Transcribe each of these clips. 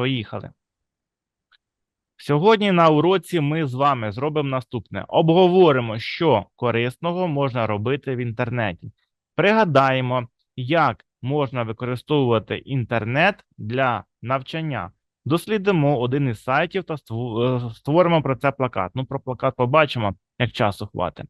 Поїхали. Сьогодні на уроці ми з вами зробимо наступне: обговоримо, що корисного можна робити в інтернеті. Пригадаємо, як можна використовувати інтернет для навчання. Дослідимо один із сайтів та е, створимо про це плакат. Ну, про плакат побачимо, як часу хватить.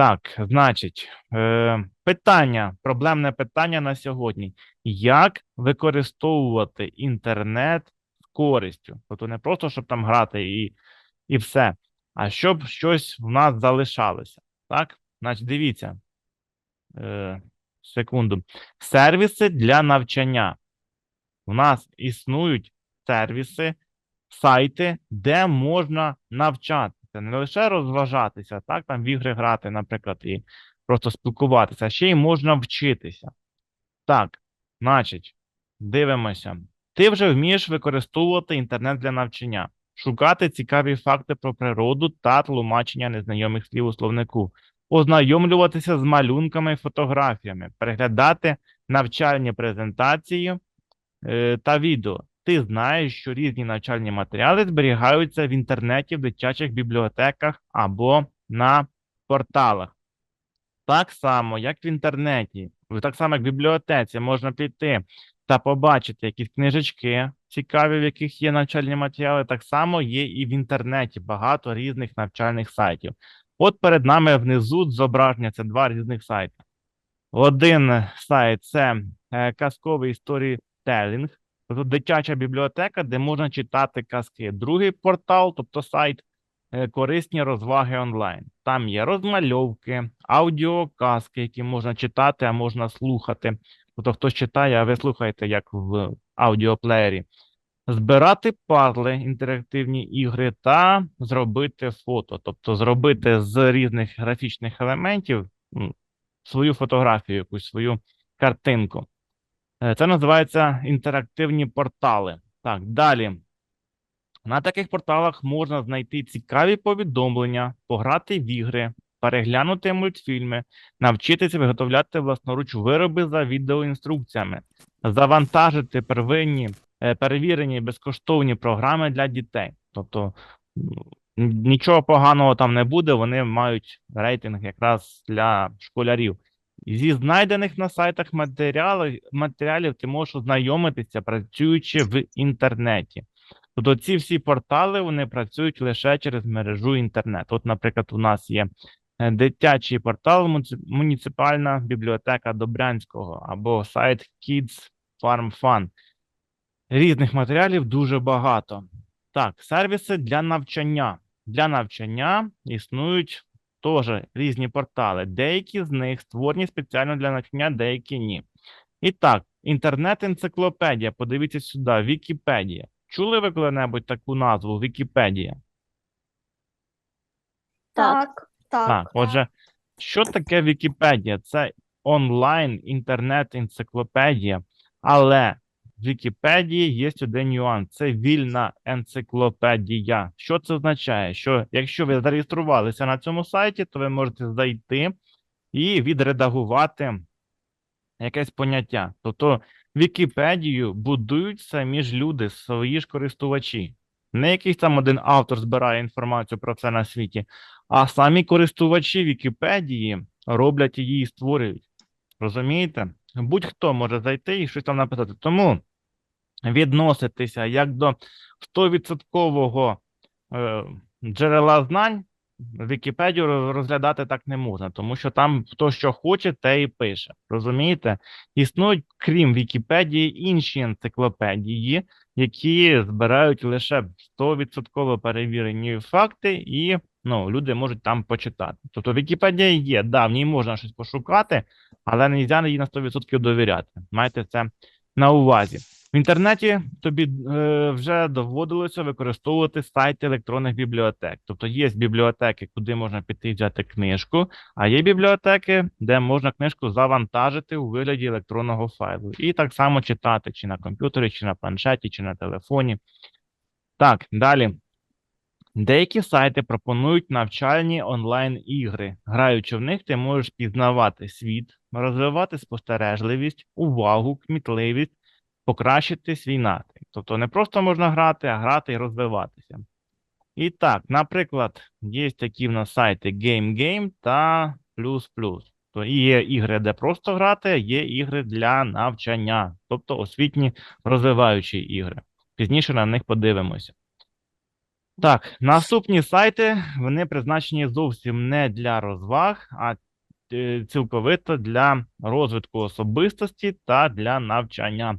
Так, значить, е, питання, проблемне питання на сьогодні. Як використовувати інтернет з користю? Тобто не просто, щоб там грати і, і все, а щоб щось в нас залишалося. Так? Значить, дивіться. Е, секунду. Сервіси для навчання. У нас існують сервіси, сайти, де можна навчатися, не лише розважатися, так, там в ігри грати, наприклад, і просто спілкуватися, а ще й можна вчитися. Так, значить, дивимося. Ти вже вмієш використовувати інтернет для навчання, шукати цікаві факти про природу та тлумачення незнайомих слів у словнику, ознайомлюватися з малюнками і фотографіями, переглядати навчальні презентації е, та відео. Ти знаєш, що різні навчальні матеріали зберігаються в інтернеті, в дитячих бібліотеках або на порталах. Так само, як в інтернеті, так само, як в бібліотеці, можна піти та побачити якісь книжечки цікаві, в яких є навчальні матеріали. Так само є і в інтернеті багато різних навчальних сайтів. От перед нами внизу зображення це два різних сайти. Один сайт це е, казковий сторітелінг, тобто дитяча бібліотека, де можна читати казки. Другий портал, тобто сайт е, корисні розваги онлайн. Там є розмальовки, аудіоказки, які можна читати, а можна слухати. Тобто хтось читає, а ви слухаєте, як в аудіоплеєрі. Збирати пазли, інтерактивні ігри та зробити фото, тобто зробити з різних графічних елементів свою фотографію, якусь свою картинку. Е, Це називається інтерактивні портали. Так, далі. На таких порталах можна знайти цікаві повідомлення, пограти в ігри, переглянути мультфільми, навчитися виготовляти власноруч вироби за відеоінструкціями, завантажити первинні е, перевірені безкоштовні програми для дітей. Тобто нічого поганого там не буде, вони мають рейтинг якраз для школярів. Зі знайдених на сайтах матеріалів, матеріалів ти можеш ознайомитися, працюючи в інтернеті. Тобто ці всі портали вони працюють лише через мережу інтернет. От, наприклад, у нас є е, дитячий портал муніципальна бібліотека Добрянського або сайт Kids Farm Fun. Різних матеріалів дуже багато. Так, сервіси для навчання. Для навчання існують теж різні портали. Деякі з них створені спеціально для навчання, деякі ні. І так, інтернет-енциклопедія. Подивіться сюди, Вікіпедія. Чули ви коли-небудь таку назву Вікіпедія? Так, так. Так, отже, що таке Вікіпедія? Це онлайн інтернет-енциклопедія, але Вікіпедії є один нюанс: це вільна енциклопедія. Що це означає? Що якщо ви зареєструвалися на цьому сайті, то ви можете зайти і відредагувати якесь поняття. Тобто Вікіпедію будують самі ж люди, свої ж користувачі. Не якийсь там один автор збирає інформацію про це на світі, а самі користувачі Вікіпедії роблять її і створюють. Розумієте? Будь-хто може зайти і щось там написати. Тому відноситися як до 100% е, джерела знань, Вікіпедію розглядати так не можна, тому що там хто що хоче, те і пише. Розумієте? Існують, крім Вікіпедії, інші енциклопедії, які збирають лише 100% перевірені факти, і ну, люди можуть там почитати. Тобто Вікіпедія є, да, в ній можна щось пошукати, але не можна їй на 100% довіряти. Майте це на увазі. В інтернеті тобі е, вже доводилося використовувати сайти електронних бібліотек. Тобто є бібліотеки, куди можна піти взяти книжку, а є бібліотеки, де можна книжку завантажити у вигляді електронного файлу. І так само читати чи на комп'ютері, чи на планшеті, чи на телефоні. Так, далі. Деякі сайти пропонують навчальні онлайн-ігри. Граючи в них, ти можеш пізнавати світ, розвивати спостережливість, увагу, кмітливість, покращити свій настрій. Тобто не просто можна грати, а грати і розвиватися. І так, наприклад, є такі в нас сайти Game Game та Plus Plus. То є ігри, де просто грати, є ігри для навчання, тобто освітні розвиваючі ігри. Пізніше на них подивимося. Так, наступні сайти вони призначені зовсім не для розваг, а е, цілковито для розвитку особистості та для навчання.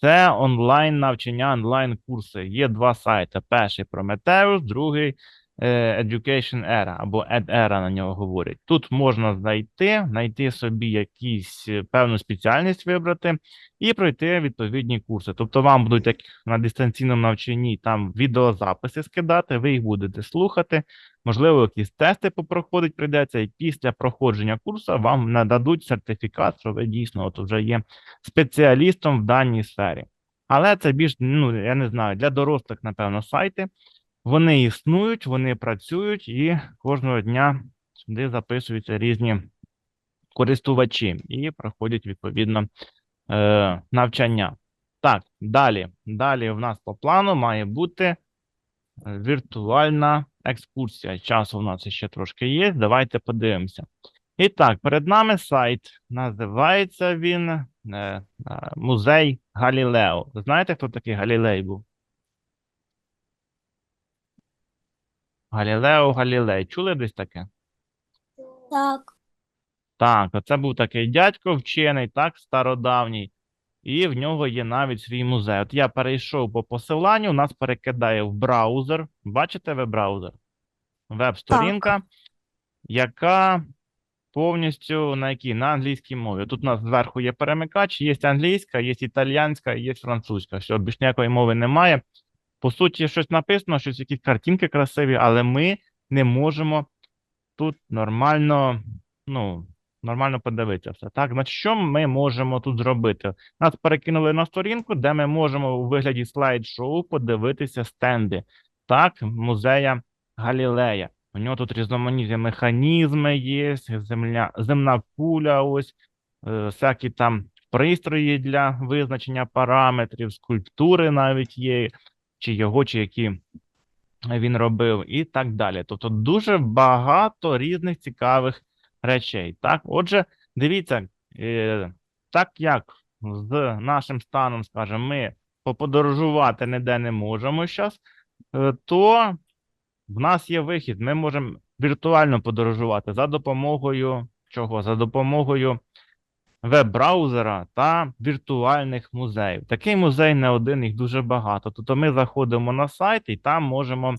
Це онлайн навчання, онлайн курси. Є два сайти: перший Prometheus, другий Education Era або EdEra на нього говорять. Тут можна знайти, знайти собі якісь е, певну спеціальність вибрати і пройти відповідні курси. Тобто вам будуть як на дистанційному навчанні там відеозаписи скидати, ви їх будете слухати, можливо, якісь тести попроходить прийдеться, і після проходження курсу вам нададуть сертифікат, що ви дійсно от вже є спеціалістом в даній сфері. Але це більш, ну, я не знаю, для дорослих, напевно, сайти. Вони існують, вони працюють, і кожного дня сюди записуються різні користувачі і проходять відповідно е, навчання. Так, далі. Далі в нас по плану має бути е, віртуальна екскурсія. Часу у нас ще трошки є. Давайте подивимося. І так, перед нами сайт. Називається він е, Музей Галілео. Знаєте, хто такий Галілей був? Галілео Галілей. Чули десь таке? Так. Так, оце був такий дядько вчений, так, стародавній, і в нього є навіть свій музей. От я перейшов по посиланню, нас перекидає в браузер. Бачите ви браузер? Веб-сторінка, яка повністю на якій? На англійській мові. Тут у нас зверху є перемикач, є англійська, є італійська, є французька. Все, більш ніякої мови немає. По суті, щось написано, щось якісь картинки красиві, але ми не можемо тут нормально, ну, нормально подивитися все. Так, значить, що ми можемо тут зробити? Нас перекинули на сторінку, де ми можемо у вигляді слайд-шоу подивитися стенди. Так, музея Галілея. У нього тут різноманітні механізми є, земля, земна куля, ось, е, всякі там пристрої для визначення параметрів, скульптури навіть є, чи його, чи які він робив, і так далі. Тобто дуже багато різних цікавих речей. Так, отже, дивіться, е, так як з нашим станом, скажімо, ми поподорожувати ніде не можемо зараз, то в нас є вихід. Ми можемо віртуально подорожувати за допомогою чого? За допомогою веб-браузера та віртуальних музеїв. Такий музей не один, їх дуже багато. Тобто ми заходимо на сайт і там можемо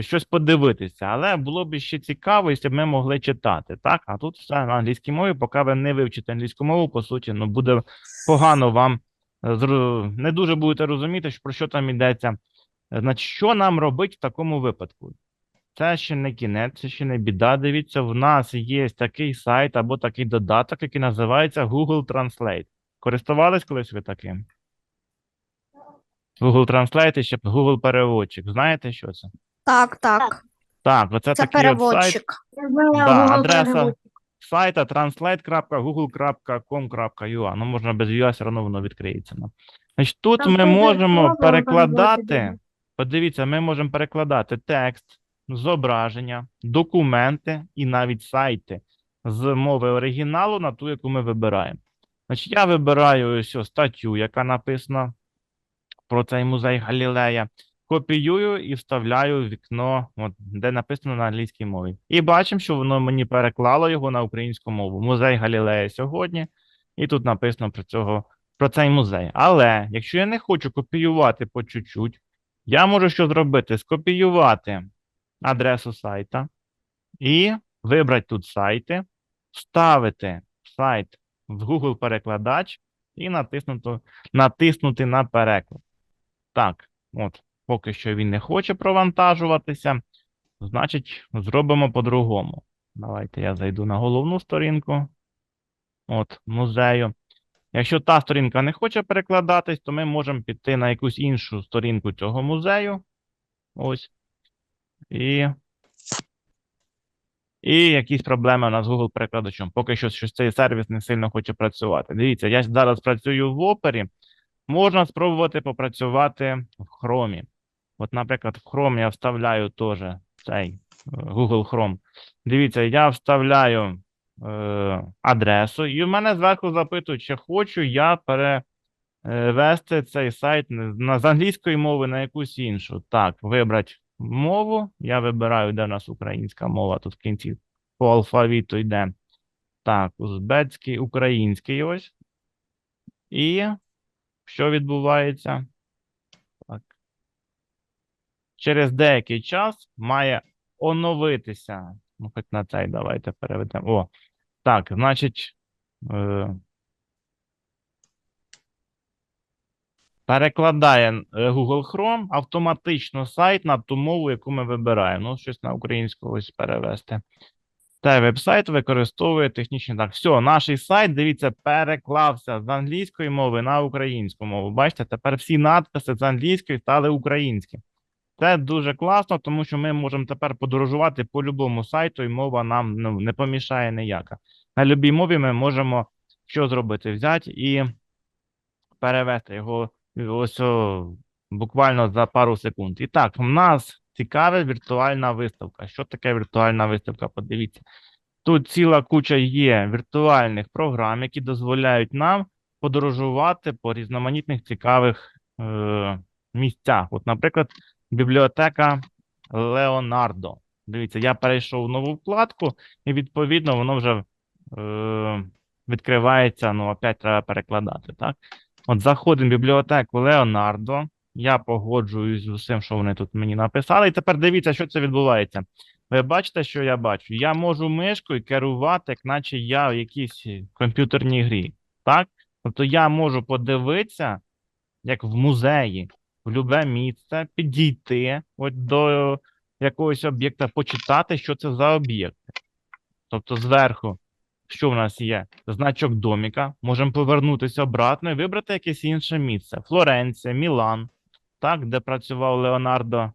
щось подивитися. Але було б ще цікаво, якщо б ми могли читати. Так, а тут все на англійській мові, поки ви не вивчите англійську мову, по суті, ну буде погано вам е, не дуже будете розуміти, про що там йдеться. Значить, що нам робити в такому випадку? Це ще не кінець, це ще не біда. Дивіться, в нас є такий сайт або такий додаток, який називається Google Translate. Користувались колись ви таким? Google Translate і ще Google переводчик. Знаєте, що це? Так, так. Так, оце Це такий от сайт. переводчик. Да, адреса сайта translate.google.com.ua. Ну, можна без UA, все одно воно відкриється. Значить, тут Там ми можемо перекладати. Подивіться, ми можемо перекладати текст, зображення, документи і навіть сайти з мови оригіналу на ту, яку ми вибираємо. Значить, я вибираю ось статтю, яка написана про цей музей Галілея, копіюю і вставляю в вікно, от, де написано на англійській мові. І бачимо, що воно мені переклало його на українську мову. Музей Галілея сьогодні, і тут написано про цього, про цей музей. Але якщо я не хочу копіювати по чуть-чуть, я можу що зробити? Скопіювати адресу сайта і вибрати тут сайти, вставити сайт в Google перекладач і натиснути, натиснути на переклад. Так, от, поки що він не хоче провантажуватися, значить, зробимо по-другому. Давайте я зайду на головну сторінку. От, музею. Якщо та сторінка не хоче перекладатись, то ми можемо піти на якусь іншу сторінку цього музею. Ось. І, і якісь проблеми у нас з Google перекладачем. Поки що щось цей сервіс не сильно хоче працювати. Дивіться, я зараз працюю в опері. Можна спробувати попрацювати в Chrome. От, наприклад, в Chrome я вставляю теж цей е, Google Chrome. Дивіться, я вставляю е, адресу, і в мене зверху запитують, чи хочу я перевести цей сайт з англійської мови на якусь іншу. Так, вибрати мову. Я вибираю, де у нас українська мова, тут в кінці по алфавіту йде. Так, узбецький, український ось. І що відбувається? Так. Через деякий час має оновитися. Ну, хоч на цей давайте переведемо. О, так, значить. Е, перекладає е, Google Chrome автоматично сайт на ту мову, яку ми вибираємо. Ну, щось на українську ось перевести. Цей веб-сайт використовує технічні так. Все, наш сайт, дивіться, переклався з англійської мови на українську мову. Бачите, тепер всі надписи з англійської стали українські. Це дуже класно, тому що ми можемо тепер подорожувати по любому сайту, і мова нам ну, не помішає ніяка. На любій мові ми можемо що зробити? Взяти і перевести його ось о, буквально за пару секунд. І так, в нас цікава віртуальна виставка. Що таке віртуальна виставка? Подивіться. Тут ціла куча є віртуальних програм, які дозволяють нам подорожувати по різноманітних цікавих е, місцях. От, наприклад, бібліотека Леонардо. Дивіться, я перейшов в нову вкладку, і відповідно воно вже е, відкривається. Ну, опять треба перекладати. Так? От заходимо в бібліотеку Леонардо. Я погоджуюсь з усім, що вони тут мені написали. І тепер дивіться, що це відбувається. Ви бачите, що я бачу? Я можу мишкою керувати, як наче я в якійсь комп'ютерній грі. Так? Тобто я можу подивитися, як в музеї, в любе місце, підійти от до якогось об'єкта, почитати, що це за об'єкт. Тобто зверху, що в нас є? Значок доміка. Можемо повернутися обратно і вибрати якесь інше місце. Флоренція, Мілан, так, де працював Леонардо,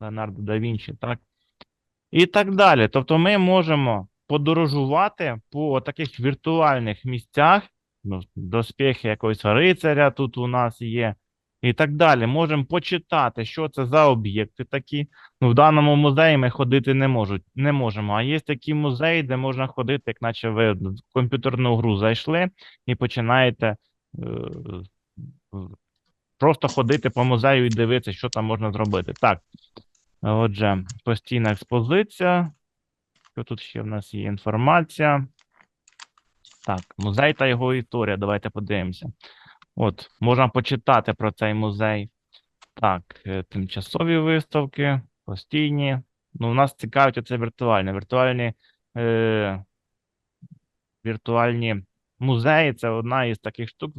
Леонардо да Вінчі, так? І так далі. Тобто ми можемо подорожувати по таких віртуальних місцях, ну, доспіхи якогось рицаря тут у нас є, і так далі. Можемо почитати, що це за об'єкти такі. Ну, в даному музеї ми ходити не можуть, не можемо. А є такі музеї, де можна ходити, як наче ви в комп'ютерну гру зайшли і починаєте е, просто ходити по музею і дивитися, що там можна зробити. Так. Отже, постійна експозиція. Що тут ще в нас є інформація? Так, музей та його історія. Давайте подивимося. От, можна почитати про цей музей. Так, е, тимчасові виставки, постійні. Ну, у нас цікавить оце віртуальне. Віртуальні, е, віртуальні музеї це одна із таких штук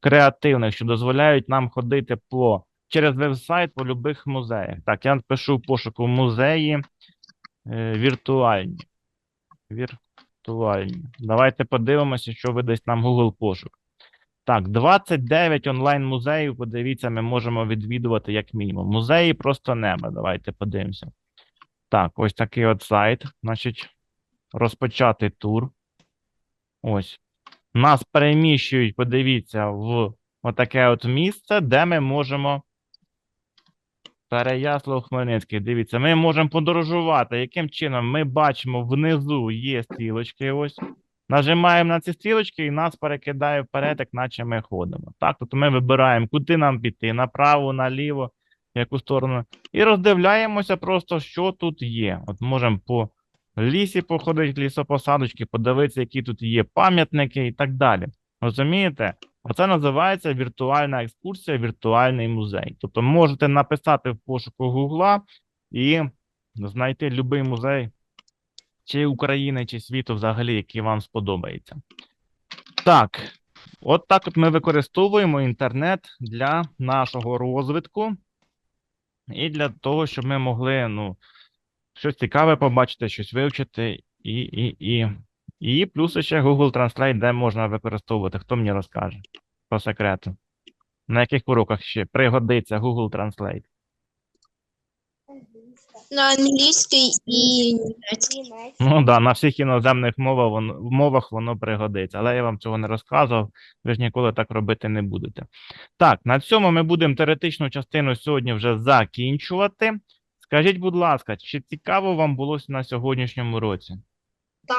креативних, що дозволяють нам ходити по через веб-сайт по любих музеях. Так, я пишу в пошуку музеї е, віртуальні. Віртуальні. Давайте подивимося, що видасть нам Google пошук. Так, 29 онлайн-музеїв, подивіться, ми можемо відвідувати як мінімум. Музеї просто неба. Давайте подивимося. Так, ось такий от сайт. Значить, розпочати тур. Ось. Нас переміщують, подивіться, в отаке от місце, де ми можемо. Переяслав Хмельницький. Дивіться, ми можемо подорожувати. Яким чином? Ми бачимо внизу є стрілочки. Ось. Нажимаємо на ці стрілочки і нас перекидає вперед, як наче ми ходимо. Так, тобто ми вибираємо, куди нам піти, направо, наліво, в яку сторону. І роздивляємося просто, що тут є. От можемо по лісі походити, лісопосадочки, подивитися, які тут є пам'ятники і так далі. Розумієте? Оце називається віртуальна екскурсія, віртуальний музей. Тобто можете написати в пошуку Гугла і знайти будь-який музей чи України, чи світу взагалі, який вам сподобається. Так, от так от ми використовуємо інтернет для нашого розвитку і для того, щоб ми могли ну, щось цікаве побачити, щось вивчити, і, і, і, і плюс ще Google Translate, де можна використовувати. Хто мені розкаже по секрету? На яких уроках ще пригодиться Google Translate? На англійській і німецькій. Ну да, на всіх іноземних мовах воно, мовах воно пригодиться, але я вам цього не розказував, ви ж ніколи так робити не будете. Так, на цьому ми будемо теоретичну частину сьогодні вже закінчувати. Скажіть, будь ласка, чи цікаво вам було на сьогоднішньому році?